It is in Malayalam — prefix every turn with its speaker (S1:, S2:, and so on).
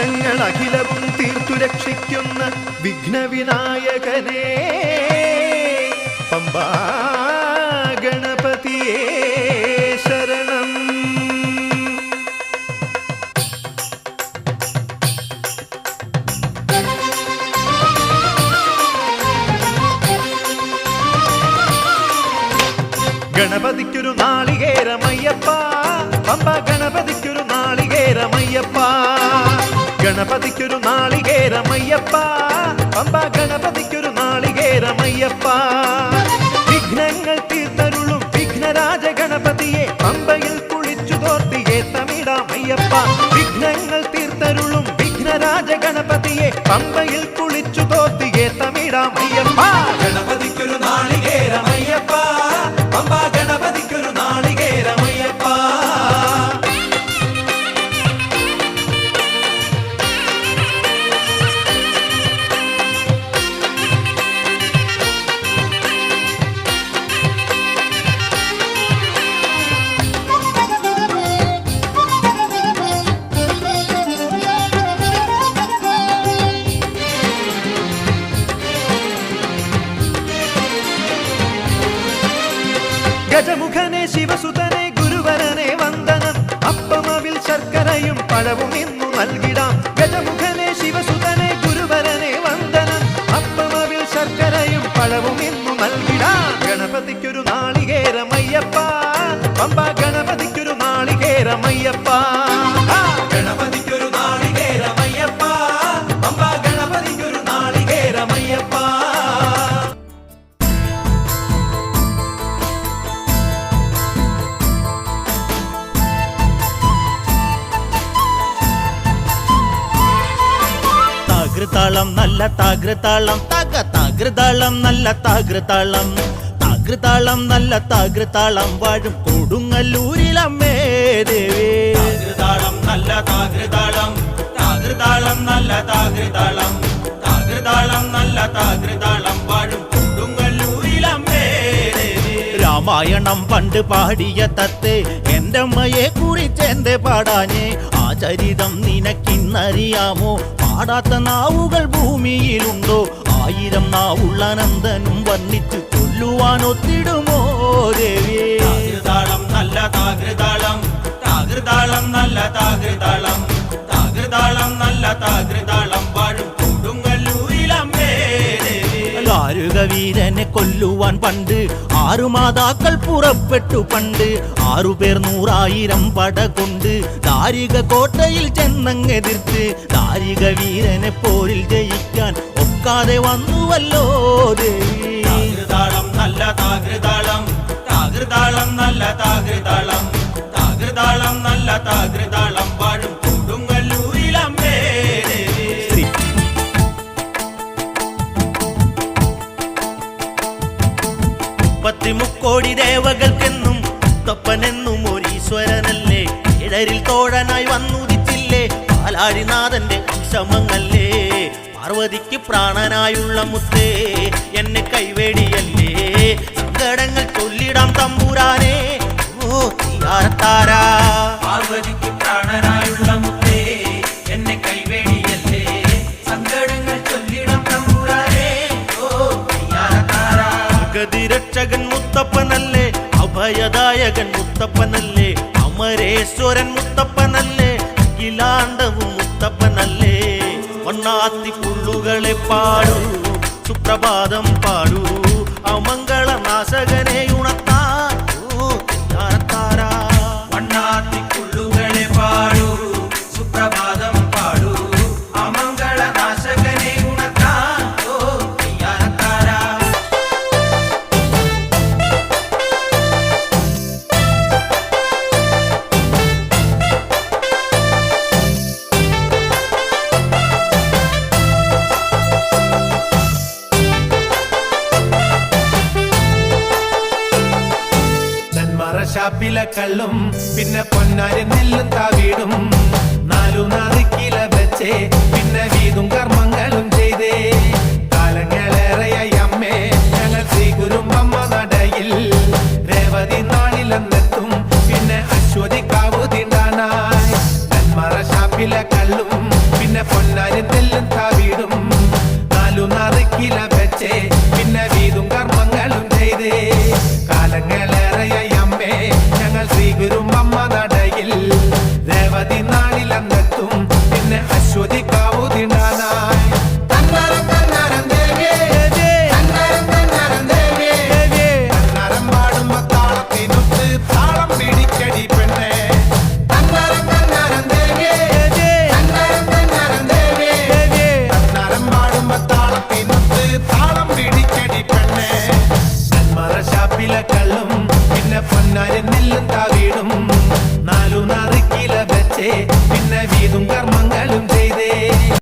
S1: വിഘ്നങ്ങൾ അഖിലവും തീർത്തു രക്ഷിക്കുന്ന വിഘ്നവിനായകനേ. പമ്പാ ഗണപതിയേ ശരണം. ഗണപതിക്കൊരു നാളികേരമയ്യപ്പ പമ്പ നാളികേരമയ്യപ്പ ഗണപതിക്കൊരു നാളികേരമയ്യപ്പ പമ്പ ഗണപതിക്കൊരു നാളികേരമയ്യപ്പ ഗജമുഖനെ ശിവസുതനെ ഗുരുവരനെ വന്ദനം. അപ്പമവിൽ ശർക്കരയും പഴവും ഇന്നു നൽകിടാം. ഗജമുഖനെ ശിവസുതനെ ഗുരുവരനെ വന്ദനം. അപ്പമവിൽ ശർക്കരയും പഴവും ഇന്നു നൽകിടാം. ഗണപതിക്കൊരു നാളികേരമയ്യപ്പ പമ്പ ഗണപതിക്കൊരു നാളികേരമയ്യപ്പ
S2: താകൃതാളം നല്ല താകൃതാളം. തക താകൃതാളം നല്ല താകൃതാളം. താകൃതാളം നല്ല താകൃതാളം. വാഴും കൊടുങ്ങല്ലൂരിലമ്മേ ദേവി. താകൃതാളം നല്ല താകൃതാളം. താകൃതാളം നല്ല താകൃതാളം. താകൃതാളം നല്ല താകൃതാളം. വാഴും കൊടുങ്ങല്ലൂരിലമ്മേ രാമായണം പണ്ട് പാടിയ തത്തെ എന്റെ അമ്മയെ കുറിച്ച് എന്റെ പാടാഞ്ഞേ? ആ ചരിതം നിനക്കിന്നറിയാമോ? പാടാത്ത നാവുകൾ ഭൂമിയിലുണ്ടോ? ആയിരം നാവുള്ള നന്ദനും വർണിച്ചു ചൊല്ലുവാൻ ഒത്തിടുമോ ദേവി? താകൃതാളം നല്ല താകൃതാളം താകൃതാളം നല്ല താകൃതാളം താകൃതാളം നല്ല താകൃതാളം. കൊല്ലുവാൻ പണ്ട്. ആറു മാതാക്കൾ പുറപ്പെട്ടു പണ്ട്. ആറുപേർ നൂറായിരം പട കൊണ്ട്. ദാരിക കോട്ടയിൽ ചെന്നങ്ങെതിർത്ത്. ദാരിക വീരനെ പോരിൽ ജയിക്കാൻ ഒക്കാതെ വന്നുവല്ലോ നല്ല താകൃതാളം. താകൃതാളം നല്ല താകൃതാളം. താകൃതാളം നല്ല താകൃതാളം. ഇടരിൽ തോഴനായി വന്നുദിച്ചില്ലേ? പാലാഴിനാഥന്റെ അംശമങ്ങല്ലേ പാർവതിക്ക് പ്രാണനായുള്ള മുത്തേ എന്നെ കൈവേടിയല്ലേ? സങ്കടങ്ങൾ ചൊല്ലിടാം തമ്പുരാനെ. ഓ തീയാരത്താരാ?
S3: പാർവതിക്ക് പ്രാണനായുള്ള മുത്തേ എന്നെ കൈവേടിയല്ലേ? സങ്കടങ്ങൾ ചൊല്ലിടാം തമ്പുരാനെ. ഓ പ്രിയാരക്കാരാ
S2: ഗതിരക്ഷകൻ മുത്തപ്പനല്ലേ? അഭയദായകൻ മുത്തപ്പനല്ലേ? അമരേശ്വരൻ മുത്തപ്പനല്ലേ? അഖിലാണ്ടവും മുത്തപ്പനല്ലേ? വണ്ണാത്തി പുള്ളുകളെ പാടൂ സുപ്രഭാതം പാടൂ. അമംഗള നാശകനെ
S4: നെന്മറ കള്ളും പിന്നെ പൊന്നാരി നെല്ലും താവീടും നാലു നാല് കില വെച്ചേ. പിന്നെ വീതും കർമ്മങ്ങളും united, Nilla